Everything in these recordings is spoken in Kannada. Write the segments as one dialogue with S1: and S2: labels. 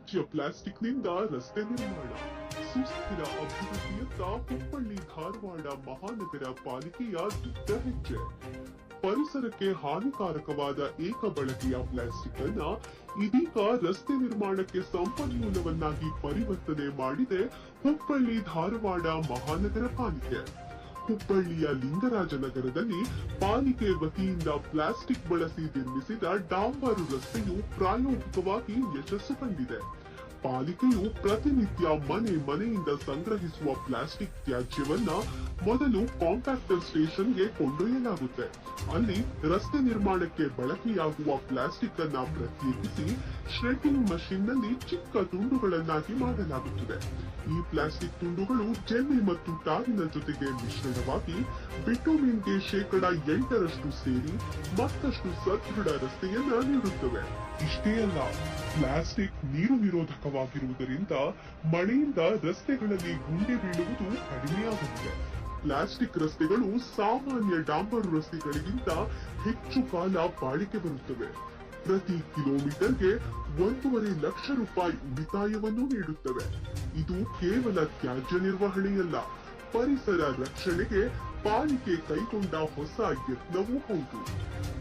S1: ತ್ಯಾಜ್ಯ ಪ್ಲಾಸ್ಟಿಕ್ನಿಂದ ರಸ್ತೆ ನಿರ್ಮಾಣ ಸುಸ್ಥಿರ ಅಭಿವೃದ್ಧಿಯತ್ತ ಹುಬ್ಬಳ್ಳಿ ಧಾರವಾಡ ಮಹಾನಗರ ಪಾಲಿಕೆಯ ದೊಡ್ಡ ಹೆಜ್ಜೆ. ಪರಿಸರಕ್ಕೆ ಹಾನಿಕಾರಕವಾದ ಏಕ ಬಳಕೆಯ ಪ್ಲಾಸ್ಟಿಕ್ ಅನ್ನ ಇದೀಗ ರಸ್ತೆ ನಿರ್ಮಾಣಕ್ಕೆ ಸಂಪನ್ಮೂಲವನ್ನಾಗಿ ಪರಿವರ್ತನೆ ಮಾಡಿದೆ ಹುಬ್ಬಳ್ಳಿ ಧಾರವಾಡ ಮಹಾನಗರ ಪಾಲಿಕೆ. ಹುಬ್ಬಳ್ಳಿಯ ಲಿಂಗರಾಜನಗರದಲ್ಲಿ ಪಾಲಿಕೆ ವತಿಯಿಂದ ಪ್ಲಾಸ್ಟಿಕ್ ಬಳಸಿ ನಿರ್ಮಿಸಿದ ಡಾಂಬರು ರಸ್ತೆಯು ಪ್ರಾಯೋಗಿಕವಾಗಿ ಯಶಸ್ಸು ಕಂಡಿದೆ. ಪಾಲಿಕೆಯು ಪ್ರತಿನಿತ್ಯ ಮನೆ ಮನೆಯಿಂದ ಸಂಗ್ರಹಿಸುವ ಪ್ಲಾಸ್ಟಿಕ್ ತ್ಯಾಜ್ಯವನ್ನ ಮೊದಲು ಕಾಂಪ್ಯಾಕ್ಟರ್ ಸ್ಟೇಷನ್ಗೆ ಕೊಂಡೊಯ್ಯಲಾಗುತ್ತೆ ಅಲ್ಲಿ ರಸ್ತೆ ನಿರ್ಮಾಣಕ್ಕೆ ಬಳಕೆಯಾಗುವ ಪ್ಲಾಸ್ಟಿಕ್ ಅನ್ನ ಪ್ರತ್ಯೇಕಿಸಿ ಶ್ರೆಡ್ಡಿಂಗ್ ಮಷಿನ್ನಲ್ಲಿ ಚಿಕ್ಕ ತುಂಡುಗಳನ್ನಾಗಿ ಮಾಡಲಾಗುತ್ತದೆ. ಈ ಪ್ಲಾಸ್ಟಿಕ್ ತುಂಡುಗಳು ಜೆಲ್ಲಿ ಮತ್ತು ಟಾರಿನ ಜೊತೆಗೆ ಮಿಶ್ರಣವಾಗಿ ಬಿಟುಮಿನ್ಗೆ ಶೇಕಡ ಎಂಟರಷ್ಟು ಸೇರಿ ಮತ್ತಷ್ಟು ಸದೃಢ ರಸ್ತೆಯನ್ನ ನೀಡುತ್ತವೆ. ಇಷ್ಟೇ ಅಲ್ಲ, ಪ್ಲಾಸ್ಟಿಕ್ ನೀರು ನಿರೋಧಕವಾಗಿರುವುದರಿಂದ ಮಳೆಯಿಂದ ರಸ್ತೆಗಳಲ್ಲಿ ಗುಂಡಿ ಬೀಳುವುದು ಪ್ಲಾಸ್ಟಿಕ್ ರಸ್ತೆಗಳು ಸಾಮಾನ್ಯ ಡಾಂಬರ್ ರಸ್ತೆಗಳಿಗಿಂತ ಹೆಚ್ಚು ಕಾಲ ಬಾಳಿಕೆ ಬರುತ್ತವೆ. ಪ್ರತಿ ಕಿಲೋಮೀಟರ್ಗೆ ಒಂದೂವರೆ ಲಕ್ಷ ರೂಪಾಯಿ ಉಳಿತಾಯವನ್ನು ನೀಡುತ್ತವೆ. ಇದು ಕೇವಲ ತ್ಯಾಜ್ಯ ನಿರ್ವಹಣೆಯಲ್ಲ, ಪರಿಸರ ರಕ್ಷಣೆಗೆ ಪಾಲಿಕೆ ಕೈಗೊಂಡ ಹೊಸ ಯತ್ನವೂ ಹೌದು.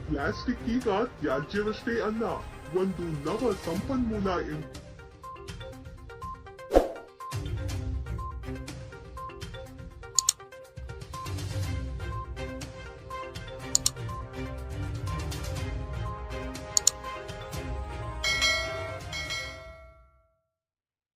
S1: ಪ್ಲಾಸ್ಟಿಕ್ ಈಗ ತ್ಯಾಜ್ಯವಷ್ಟೇ ಅಲ್ಲ, ಒಂದು ನವ ಸಂಪನ್ಮೂಲ ಎಂದು